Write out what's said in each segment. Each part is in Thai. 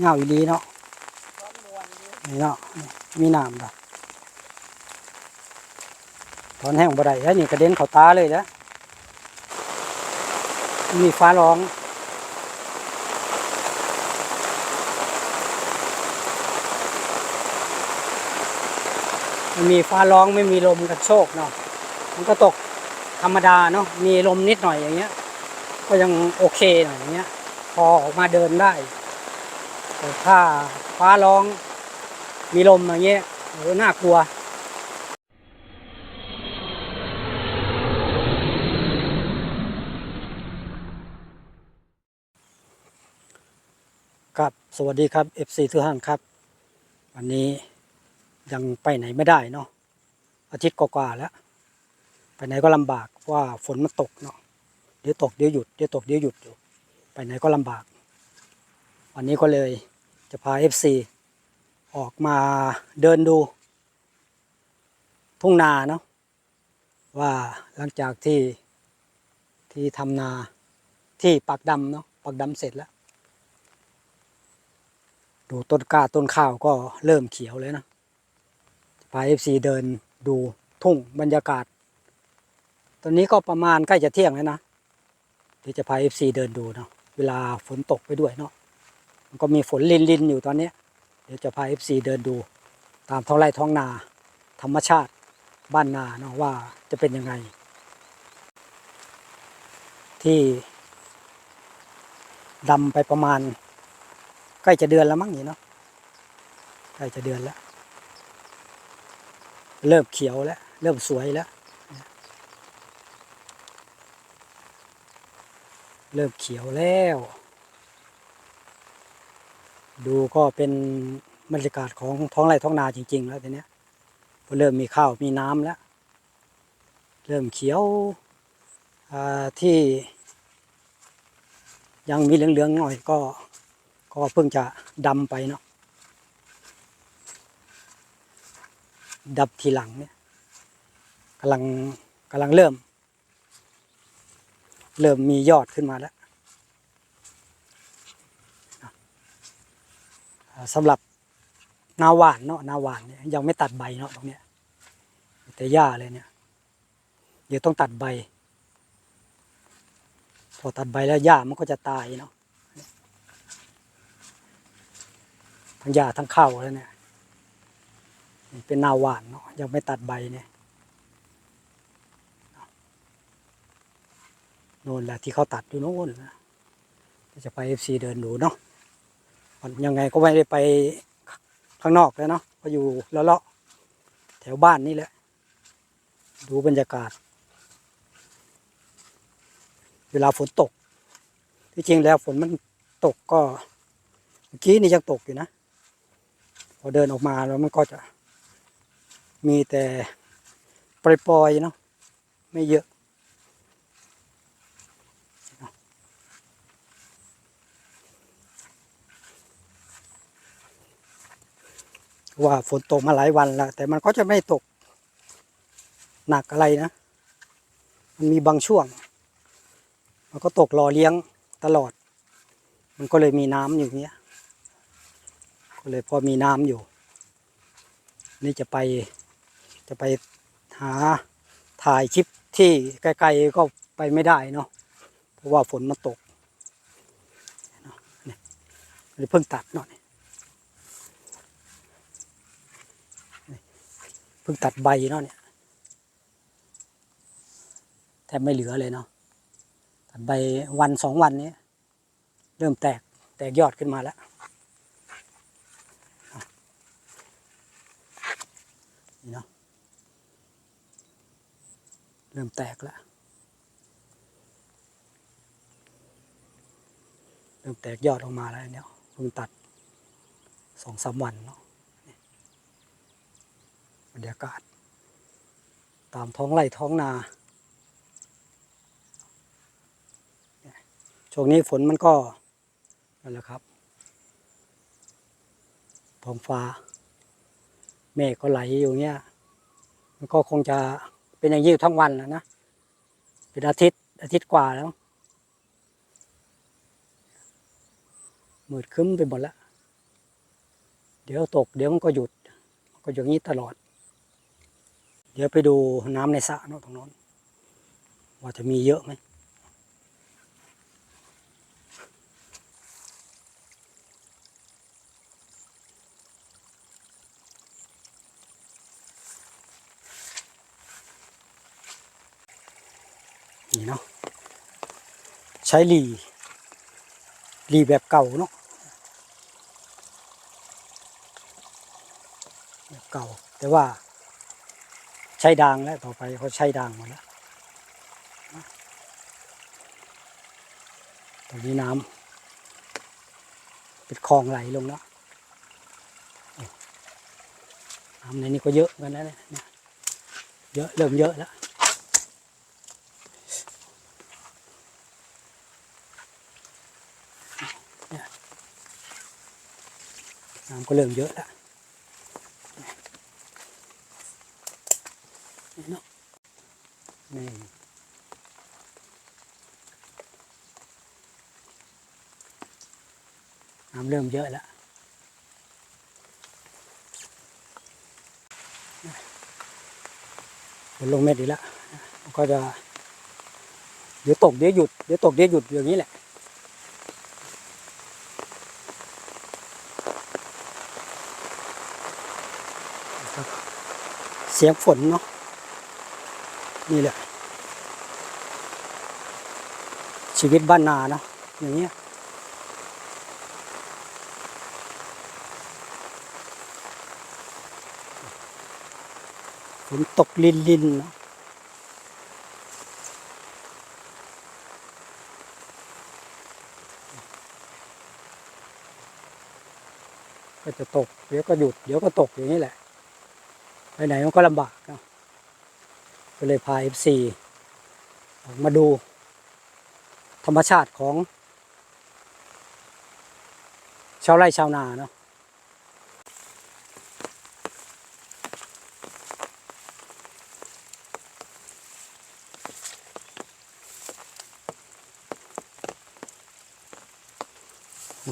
เงาอีหลีเนาะนี่เนาะมีน้ำดอกถอนแห้งบ่ได้แล้วนี่กระเด็นเข้าตาเลยนะมีฟ้าร้องไม่มีฟ้าร้องไม่มีลมกระโชกเนาะมันก็ตกธรรมดาเนาะมีลมนิดหน่อยอย่างเงี้ย ก็ยังโอเคหน่อยอย่างเงี้ย พอออกมาเดินได้ ถ้าฟ้าร้องมีลมอย่างเงี้ยโอ้น่ากลัวครับสวัสดีครับ FC ทุกท่านครับ วันนี้ยังไปไหนไม่ได้เนาะอาทิตย์กว่าๆแล้ว ไปไหนก็ลำบากเพราะว่าฝนมันตกเนาะเดี๋ยวตกเดี๋ยวหยุดเดี๋ยวตกเดี๋ยวหยุดอยู่ ไปไหนก็ลำบาก วันนี้ก็เลย จะพา FC ออกมาเดินดู ทุ่งนาเนาะว่าหลังจากที่ที่ทำนาที่ปักดำเนาะปักดำเสร็จแล้ว ดูต้นกล้าต้นข้าวก็เริ่มเขียวเลยนะพาเอฟซีเดินดูทุ่งบรรยากาศ ตอนนี้ก็ประมาณใกล้จะเที่ยงแล้วนะเดี๋ยวจะพาเอฟซีเดินดูเนาะเวลาฝนตกไปด้วยเนาะ มันก็มีฝนลินลินอยู่ตอนนี้ เดี๋ยวจะพาเอฟซีเดินดู ตามท้องไร่ท้องนา ธรรมชาติบ้านนาเนาะว่าจะเป็นยังไง ที่ดำไปประมาณ ใกล้จะเดือนแล้วมั้งนี่เนาะใกล้จะเดือนแล้ว เริ่มเขียวแล้ว เริ่มสวยแล้ว เริ่มเขียวแล้ว ดูก็เป็นบรรยากาศของท้องไร่ท้องนาจริง ๆ แล้วทีเนี้พอเริ่มมีข้าวมีน้ำแล้ว เริ่มเขียวที่ยังมีเหลืองๆหน่อยก็ก็เพิ่งจะดำไปเนาะดับทีหลังเนี่ยกำลังกำลังเริ่ม เริ่มมียอดขึ้นมาแล้ว อ่าสำหรับนาหวานเนาะนาหวานเนี่ยยังไม่ตัดใบเนาะตรงเนี้ยแต่หญ้าเลยเนี่ย เดี๋ยวต้องตัดใบ พอตัดใบแล้วหญ้ามันก็จะตายเนาะทั้งหญ้าทั้งข้าวแล้วเนี่ยเป็นนาหวานเนาะยังไม่ตัดใบเนี่ยโน่นแหละที่เขาตัดอยู่โน่นนะจะไปเอฟซีเดินดูเนาะ ยังไงก็ไม่ได้ไปข้างนอกแล้วเนาะก็อยู่ละเลาะๆแถวบ้านนี่แหละ ดูบรรยากาศ เวลาฝนตก ที่จริงแล้วฝนมันตกก็เมื่อกี้นี่ยังตกอยู่นะ พอเดินออกมาแล้วมันก็จะ มีแต่ปล่อยๆเนาะไม่เยอะ ว่าฝนตกมาหลายวันแล้ว แต่มันก็จะไม่ตกหนักอะไรนะ มันมีบางช่วง มันก็ตกรอเลี้ยงตลอด มันก็เลยมีน้ำอย่างเงี้ย ก็เลยพอมีน้ำอยู่ นี่จะไปจะไปหาถ่ายคลิปที่ไกลๆก็ไปไม่ได้เนาะ เพราะว่าฝนมันตกเนาะนี่เลยเพิ่งตัดเนาะนี่นี่เพิ่งตัดใบเนาะเนี่ยแทบไม่เหลือเลยเนาะตัดใบวันสองวันนี้ เริ่มแตกแตกยอดขึ้นมาแล้วนี่เนาะเริ่มแตกแล้วเริ่มแตกยอดออกมาแล้วเนี่ยเพิ่งตัดสองสามวันเนาะ บรรยากาศ ตามท้องไร่ท้องนา ช่วงนี้ฝนมันก็นั่นแหละครับท้องฟ้าเมฆก็ไหลอยู่เงี้ย มันก็คงจะเป็นอย่างนี้อยู่ทั้งวันนะนะ เป็นอาทิตย์อาทิตย์กว่าแล้วมืดคึ้มไปหมดแล้ว เดี๋ยวตก เดี๋ยวมันก็หยุด ก็อย่างนี้ตลอด เดี๋ยวไปดูน้ำในสระเนาะตรงโน้นว่าจะมีเยอะไหมนี่เนาะใช้หลีหลีแบบเก่าเนาะแบบเก่าแต่ว่า ใช้ดางแล้วต่อไปเขาใช้ดางหมดแล้วตรงนี้น้ำเป็นคลองไหลลงแล้วน้ำในนี้ก็เยอะเหมือนกันนะเนี่ยเยอะเริ่มเยอะแล้วน้ำก็เริ่มเยอะแล้ว เนาะนี่น้ำเริ่มเยอะแล้วฝนลงเม็ดอีกแล้วมันก็จะ เดี๋ยวตกเดี๋ยวหยุด เดี๋ยวตกเดี๋ยวหยุดอย่างนี้แหละเสียงฝนเนาะ นี่แหละ ชีวิตบ้านนาเนาะอย่างเงี้ยฝนตกลินลินนะก็จะตก เดี๋ยวก็หยุด เดี๋ยวก็ตกอย่างนี้แหละ ไปไหนมันก็ลำบากเนะ ก็เลยพาเอฟซีมาดูธรรมชาติของ ชาวไร่ชาวนาเนาะ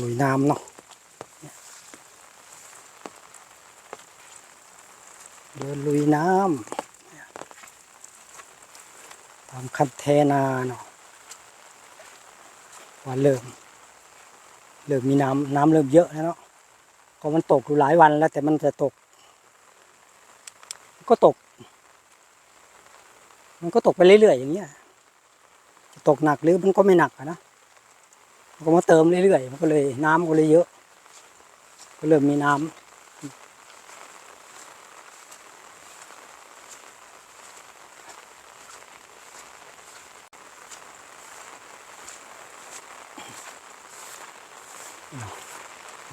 ลุยน้ำเนาะเดินลุยน้ำามคันเทนาเนาะว่าเริ่ม เริ่มมีน้ำน้ำเริ่มเยอะแล้วเนาะก็มันตกอยู่หลายวันแล้วแต่มันจะตก ก็ตก มันก็ตกไปเรื่อยๆอย่างเงี้ยจะตกหนักหรือมันก็ไม่หนักอะนะมันก็มาเติมเรื่อยๆมันก็เลย น้ำก็เลยเยอะ ก็เริ่มมีน้ำ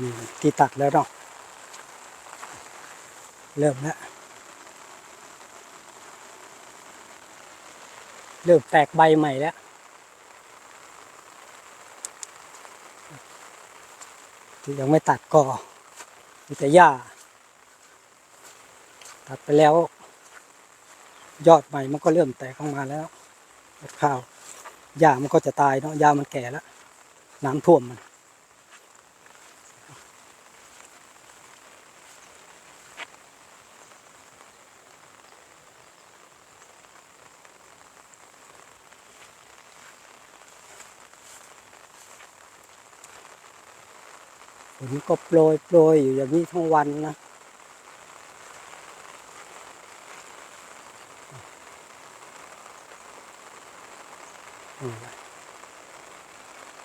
นี่ที่ตัดแล้วเนาะเริ่มแล้วเริ่มแตกใบใหม่แล้วที่ยังไม่ตัดก็มีแต่หญ้า ตัดไปแล้ว ยอดใหม่มันก็เริ่มแตกออกมาแล้วข้าวหญ้ามันก็จะตายเนาะหญ้ามันแก่แล้ว น้ำท่วมมัน ก็โปรยโปรยอยู่อย่างนี้ทั้งวันนะ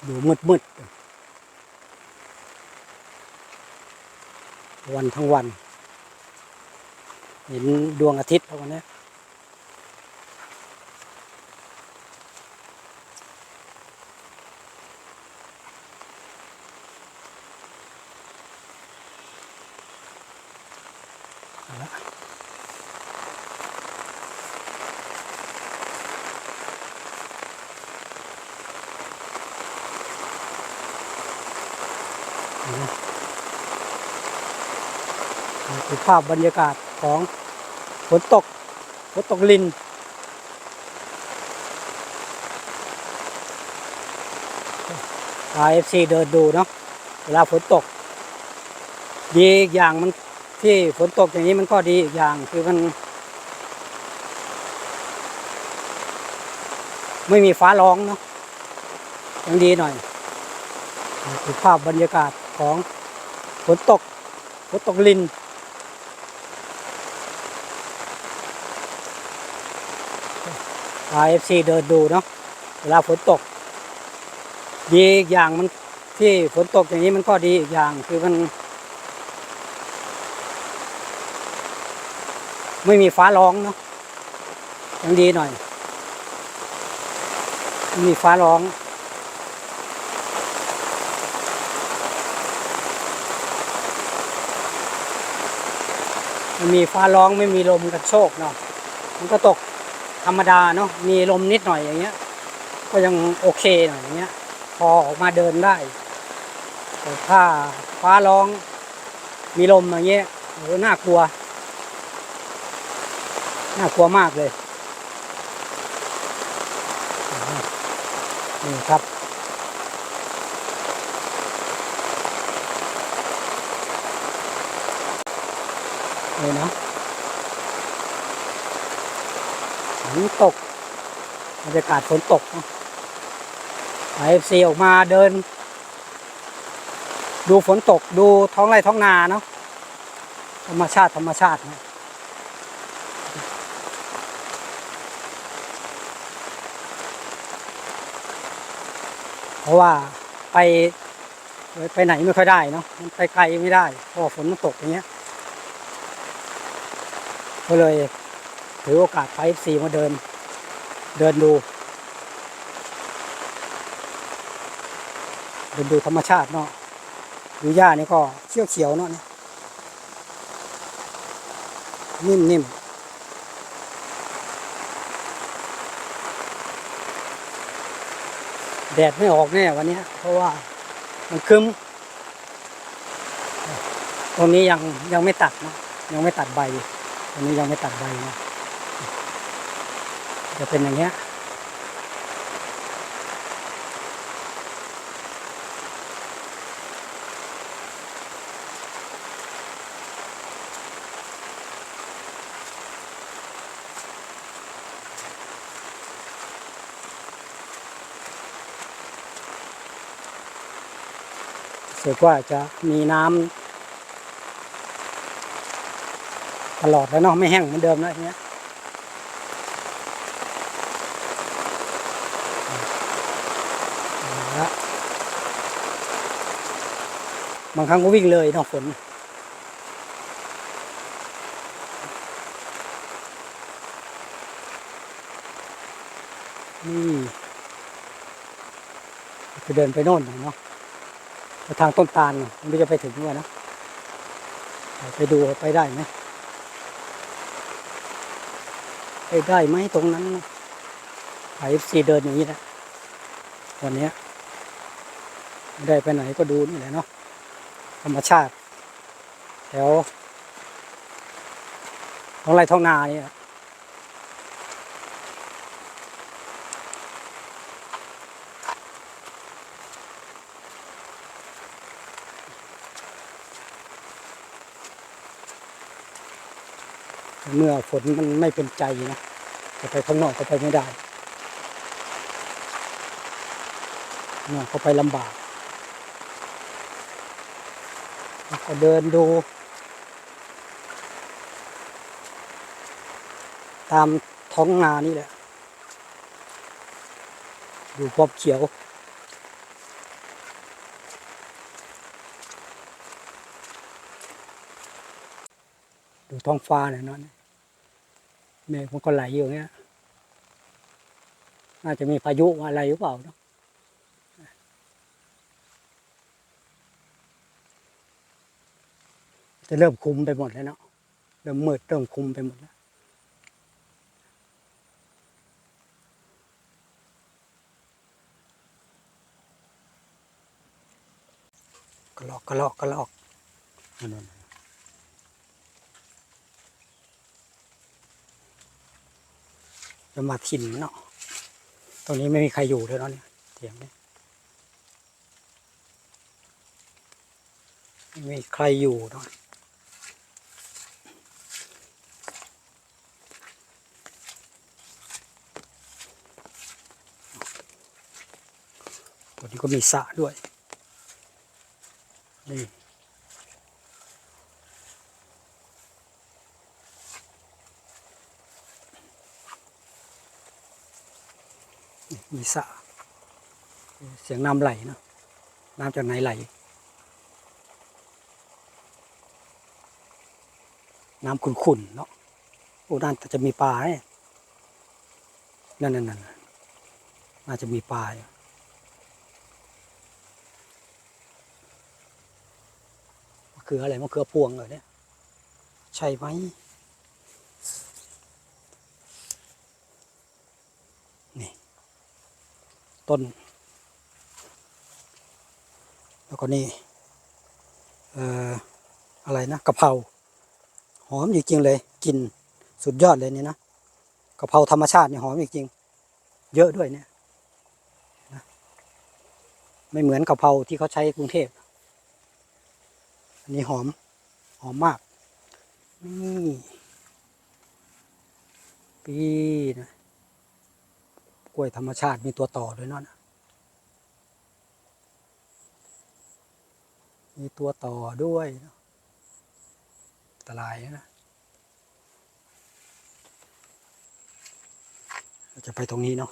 อยู่มืดมืดวันทั้งวัน เห็นดวงอาทิตย์แล้ววันนี้เอาละเอาละนี่คือ ภาพบรรยากาศของฝนตกฝนตกลิน พาเอฟซีเดินดูเนาะเวลาฝนตก ดีอีกอย่างมันที่ฝนตกอย่างนี้มันก็ดีอีกอย่างคือมัน ไม่มีฟ้าร้องเนาะยังดีหน่อยคือภาพบรรยากาศของฝนตกฝนตกลิน พาเอฟซีเดินดูเนาะเวลาฝนตก ดีอีกอย่างมันที่ฝนตกอย่างนี้มันก็ดีอีกอย่างคือมัน ไม่มีฟ้าร้องเนาะยังดีหน่อยม่มีฟ้าร้องไม่มีฟ้าร้องไม่มีลมกระโชกเนาะมันก็ตก ธรรมดาเนาะมีลมนิดหน่อยอย่างเงี้ย ก็ยังโอเคหน่อยอย่างเงี้ย พอออกมาเดินได้แต่ถ้าฟ้าร้อง มีลมอย่างเงี้ยโอ้น่ากลัว น่ากลัวมากเลยนี่ครับ นี่นะ ฝนตกบรรยากาศฝนตกเอะไอเอฟซีออกมาเดิน ดูฝนตกดูท้องไร่ท้องนาเนาะธรรมชาติธรรมชาตินะเพราะว่าไปไปไหนไม่ค่อยได้เนาะมันไปไกลไม่ได้เพราะฝนมันตกอย่างเงี้ยก็เลย ถือโอกาสไปซีมาเดิน เดินดู เดินดูธรรมชาติเนาะดูหญ้านี่ก็เขียวเขียวเนาะเนี่ยนิ่มนิ่มแดดไม่ออกแน่วันนี้เพราะว่ามันคึมตรงนี้ยังยังไม่ตัดนะยังไม่ตัดใบอันนี้ยังไม่ตัดใบนะ จะเป็นอย่างเงี้ยเสือกว่าจะมีน้ำตลอดแล้วเนาะไม่แห้งเหมือนเดิมแล้วทีเนี้ยเอาละบางครั้งก็วิ่งเลยเนาะฝน นี่จะเดินไปโน่นหน่อยเนาะทางต้นตาลไม่รู้จะไปถึงด้วยนะ ไปดูไปได้ไหมไปได้ไหมตรงนั้นไอเอฟซีเดินอย่างนี้แหละวันนี้ไม่ได้ไปไหนก็ดูนี่แหละเนาะ ธรรมชาติแถวท้องไร่ท้องนาเนี่ยเมื่อฝนมันไม่เป็นใจนะจะไปข้างนอกก็ไปไม่ได้ข้างนอกก็ไปลำบากแล้ว ก็เดินดู ตามท้องนานี่แหละ ดูความเขียว ดูท้องฟ้าเนี่ยเนาะเมฆมันก็ไหลอยู่เงี้ย น่าจะมีพายุอะไรหรือเปล่าเนาะ จะเริ่มคุมไปหมดแล้วเนาะเริ่มมืดเริ่มคุมไปหมดแล้วกระลอกกระลอกกระลอกนั่นจะมาถิ่นเนาะตรงนี้ไม่มีใครอยู่เลยเนาะเนี่ยเถียงเนี่ยไม่มีใครอยู่เนาะ ตัวนี้ก็มีสระด้วย นี่มีสระเสียงน้ำไหลเนาะน้ำจากไหนไหล น้ำขุ่นๆเนาะโอ้นั่นจะมีปลาเนี่ยนั่นนั่นนั่นน่าจะมีปลาอยู่มะเขืออะไรมะเขือพวงเหรอเนี่ย ใช่ไหมนี่ต้น แล้วก็นี่เอ่ออะไรนะกะเพราหอมจริงๆเลยกลินสุดยอดเลยนี่นะกะเพราธรรมชาติเนี่ยหอมจริงๆเยอะด้วยเนี่ยนะไม่เหมือนกะเพราที่เขาใช้กรุงเทพ นนี้หอม หอมมาก นี่ปีนะกล้วยธรรมชาติมีตัวต่อด้วยเนาะนะมีตัวต่อด้วยนะอันตรายนะจะไปตรงนี้เนาะ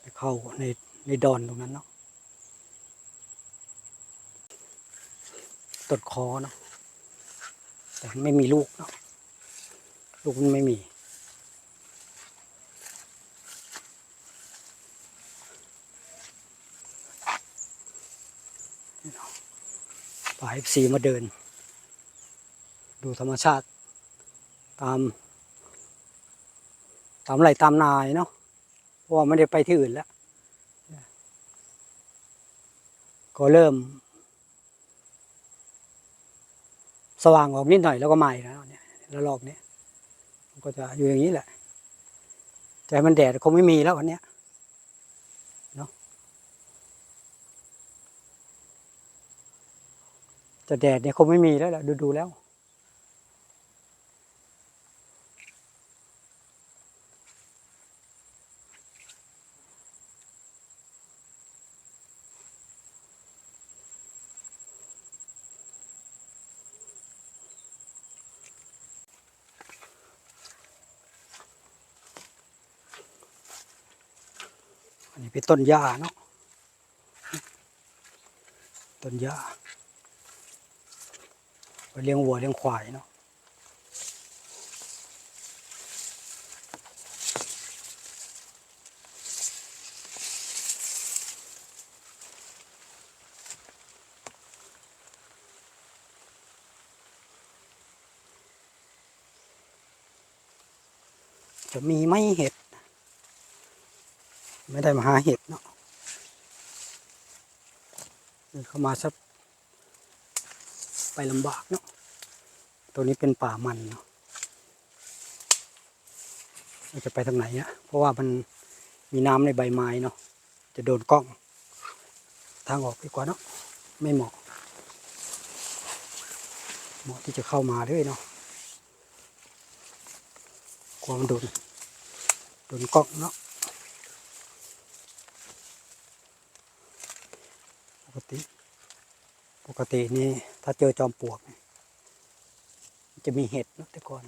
ไปเข้าในในดอนตรงนั้นเนาะ ต้นคอเนาะแต่ไม่มีลูกเนาะลูกมันไม่มีปลายสีมาเดิน ดูธรรมชาติ ตาม ตามไรตามนายเนาะเพราะว่าไม่ได้ไปที่อื่นแล้ว ก็เริ่ม สว่างออกนิดหน่อยแล้วก็ใหม่แล้วเนี่ยแล้วรอบนี้มันก็จะอยู่อย่างนี้แหละ แต่มันแดดคงไม่มีแล้ววันเนี้ยเนาะแต่แดดเนี่ยคงไม่มีแล้วแหละดูดูๆแล้ว ต้นหญ้าเนาะต้นหญ้าไว้เลี้ยงวัวเลี้ยงควายเนาะจะมีไหมเห็ด ไม่ได้มาหาเห็ดเนาะเดินเข้ามาสักไปลำบากเนาะตัวนี้เป็นป่ามันเนาะเราจะไปทางไหนอะเพราะว่ามันมีน้ำในใบไม้เนาะจะโดนกล้อง ทางออกดีกว่าเนาะไม่เหมาะ เหมาะที่จะเข้ามาด้วยเนาะกลัวมันโดนโดนกล้องเนาะ กติ ปกตินี่ถ้าเจอจอมปลวก จะมีเห็ดนะแต่ก่อน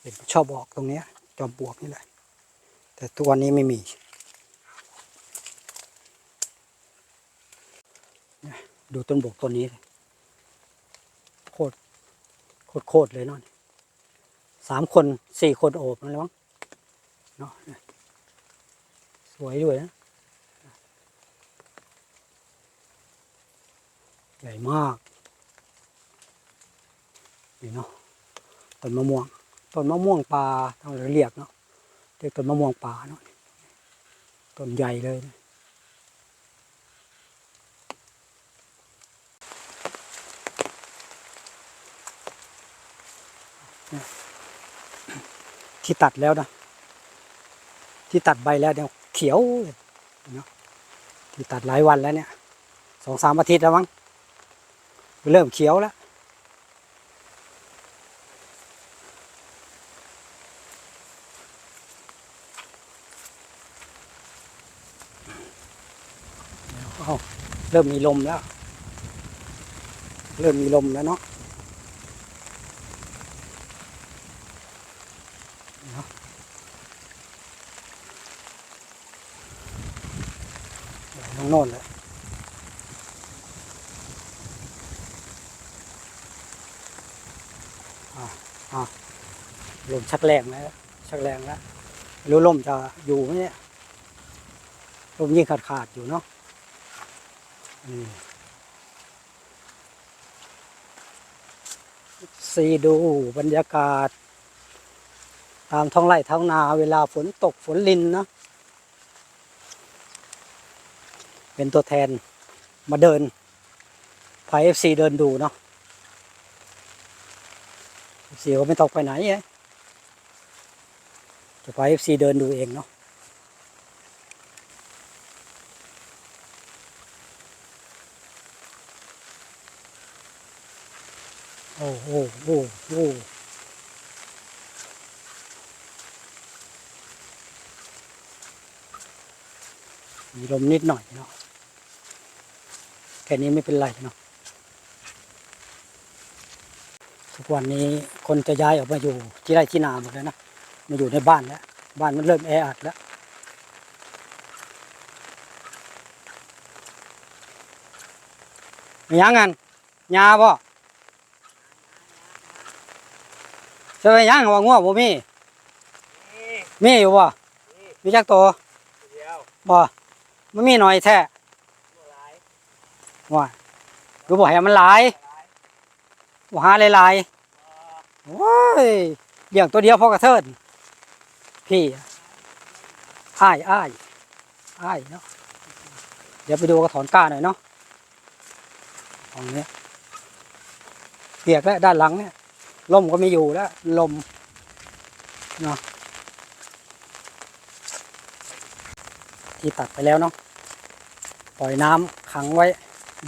เห็ดชอบออกตรงเนี้ย จอมปลวกนี่แหละ แต่ทุกวันนี้ไม่มีดูต้นบกต้นนี้โคตรโคตรโคตรเลยเนาะสามคนสี่คนโอบมันแล้วมั้งเนาะสวยด้วยนะ ใหญ่มาก นี่เนาะต้นมะม่วงต้นมะม่วงป่าทางเราเรียกเนาะเรียกต้นมะม่วงป่าเนาะต้นใหญ่เลยนะที่ตัดแล้วนะ ที่ตัดใบแล้วเนี่ยเขียวเนาะที่ตัดหลายวันแล้วเนี่ยสองสามอาทิตย์แล้วมั้ง เริ่มเขียวแล้วเริ่มมีลมแล้ว เริ่มมีลมแล้วเนาะนาะทางโน่นเลยอะอะ ลมชักแรงแล้วชักแรงแล้วไม่รู้ลมจะอยู่ไหมเนี่ยลมยิ่งขาดขาดๆอยู่เนาะสีดูบรรยากาศ ตามท้องไร่ท้องนาเวลาฝนตกฝนลินเนาะเป็นตัวแทนมาเดินพาเอฟซีเดินดูเนาะเอฟซีก็ไม่ต้องไปไหนไง จะพาเอฟซีเดินดูเองเนาะโอ้โหโอ้โหมีลมนิดหน่อยเนาะแค่นี้ไม่เป็นไรเนาะทุกวันนี้คนจะย้ายออกมาอยู่ที่ไร่ที่นาหมดแล้วนะ มาอยู่ในบ้านแล้วบ้านมันเริ่มแออัดแล้วมียังงันยาบ่จะไปยังว่าง่วงบ่มีมีอยู่บ่มีจักตัวเดียวบ่มันมีหน่อยแท้หลายว่าคือบ่ให้มันหลายบ่หาหลายๆโอ้ยเลี้ยงตัวเดียวพอกระเทิน พี่อ้ายอ้ายอ้ายเนาะเดี๋ยวไปดูกระถอนก้าหน่อยเนาะของนี้เปียกแล้วด้านหลังเนี่ยลมก็ไม่อยู่แล้ว ลมเนาะที่ตัดไปแล้วเนาะปล่อยน้ำขังไว้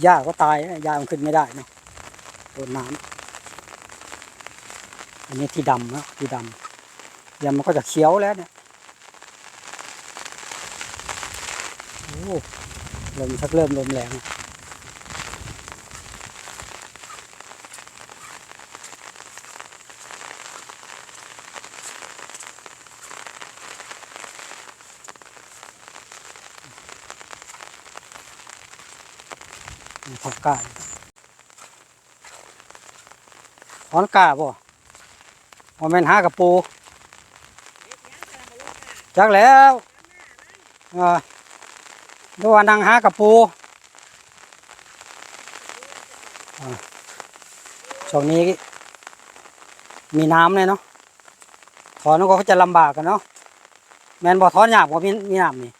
หญ้าก็ตายนะหญ้ามันขึ้นไม่ได้เนาะโดนน้ำอันนี้ที่ดำเนาะที่ดำ ดี๋ยวมันก็จะเขียวแล้วเนี่ยโอ้ลมชักเริ่มลมแรงถอนกล้าถอนกาบ่ว่แม่นหากระปู จักแล้วเออดูว่านั่งหากระปูช่วงนี้ มีน้ำเลยเนาะถอนก็จะลำบากกันเนาะแมนบ่ถอนหยากบ่มีมีน้ำนี่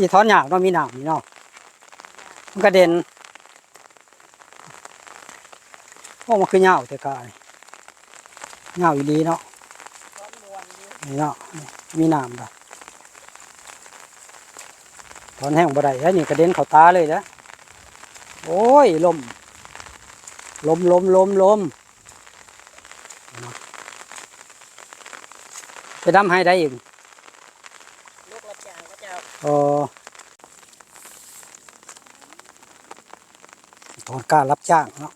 มีถอนหยากเนามีน้ำนี่เนาะมันกระเด็นโอ้มันคือเหงาแต่กายเหงาอีหลีเนาะ ก้อนมวนอยู่ นี่ เนาะนี่มีน้ำดอกถอนแห้งบ่ได้แล้วนี่กระเด็นเข้าตาเลยนะโอ้ยลมลมลมลมลมเนาะไปดำให้ได้อีกลูกรับจ้างก็จะเออถอนการรับจ้างเนาะ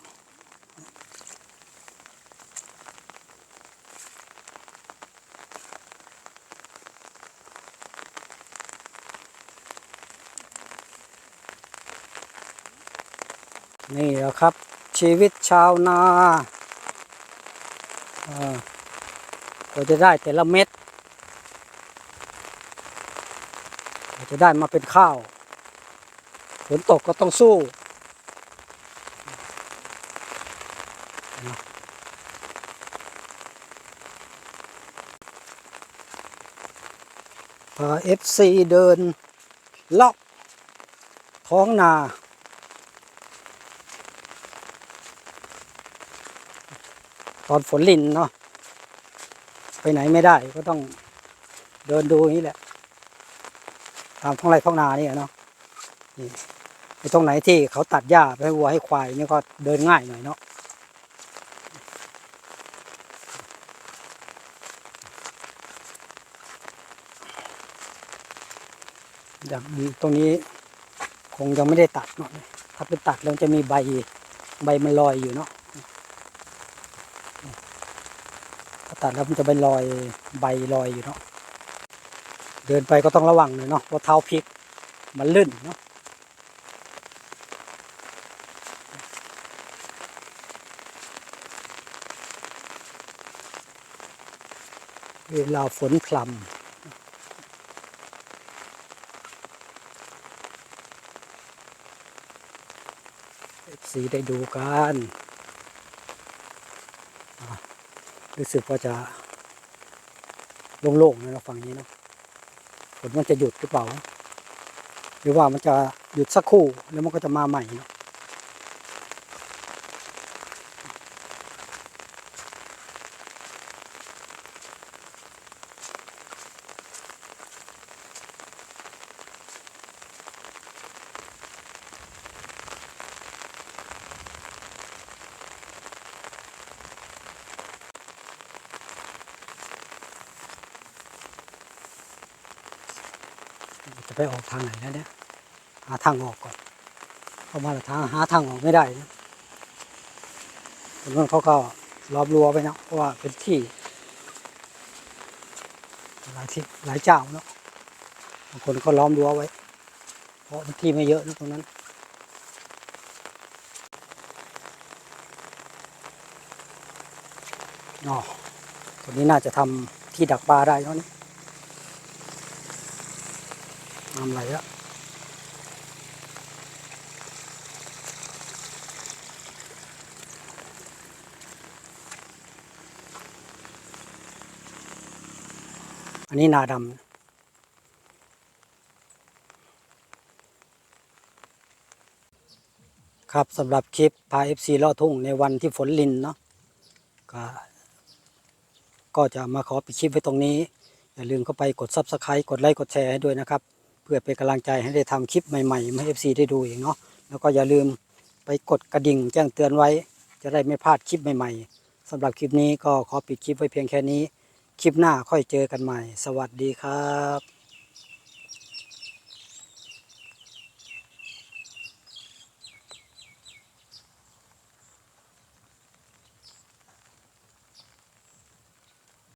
นะครับ ชีวิตชาวนาเออก็จะได้แต่ละเม็ดกว่าจะได้มาเป็นข้าวฝนตกก็ต้องสู้พาเอฟซีเดินเลาะท้องนา ตอนฝนลินเนาะไปไหนไม่ได้ก็ต้องเดินดูอย่างนี้แหละ ตามท้องไร่ท้องนานี่อะเนาะนี่ไอ้ตรงไหนที่เขาตัดหญ้าไปให้วัวให้ควายนี่ก็เดินง่ายหน่อยเนาะอย่างตรงนี้คงยังไม่ได้ตัดเนาะถ้าเป็นตัดแล้วจะมีใบใบมันลอยอยู่เนาะถ้า ตัดแล้วมันจะใบลอยใบลอยอยู่เนาะเดินไปก็ต้องระวังหน่อยเนาะเพราะเท้าพลิกมันลื่นเนาะเวลาฝนพลำสีได้ดูกันอะ รู้สึกว่าจะโล่งๆนะฝั่งนี้เนาะฝนมันจะหยุดหรือเปล่า หรือว่ามันจะหยุดสักครู่แล้วมันก็จะมาใหม่เนาะ ไปออกทางไหนแล้วเนี่ยหาทางออกก่อนเข้ามาแต่ทางหาทางออกไม่ได้นะคนนั้นเขาก็ล้อมรั้วไว้นะเพราะว่าเป็นที่ หลายที่หลายเจ้าเนาะบางคนก็ล้อมรั้วไว้ เพราะที่ไม่เยอะนะตรงนั้นอ๋อตัวนี้น่าจะทำที่ดักปลาได้เนาะนี่ น้ำไหลแล้วอันนี้นาดำครับสำหรับคลิปพาเอฟซีลอทุ่งในวันที่ฝนลินเนาะก็ก็จะมาขอปิดคลิปไว้ตรงนี้ อย่าลืมเข้าไปกด Subscribe กดไลค์กดแชร์ให้ด้วยนะครับ เพื่อเป็นกำลังใจให้ได้ทำคลิปใหม่ๆให้ FC ได้ดูอีกเนาะแล้วก็อย่าลืมไปกดกระดิ่งแจ้งเตือนไว้ จะได้ไม่พลาดคลิปใหม่ๆสำหรับคลิปนี้ก็ขอปิดคลิปไว้เพียงแค่นี้ คลิปหน้าค่อยเจอกันใหม่ สวัสดีครับ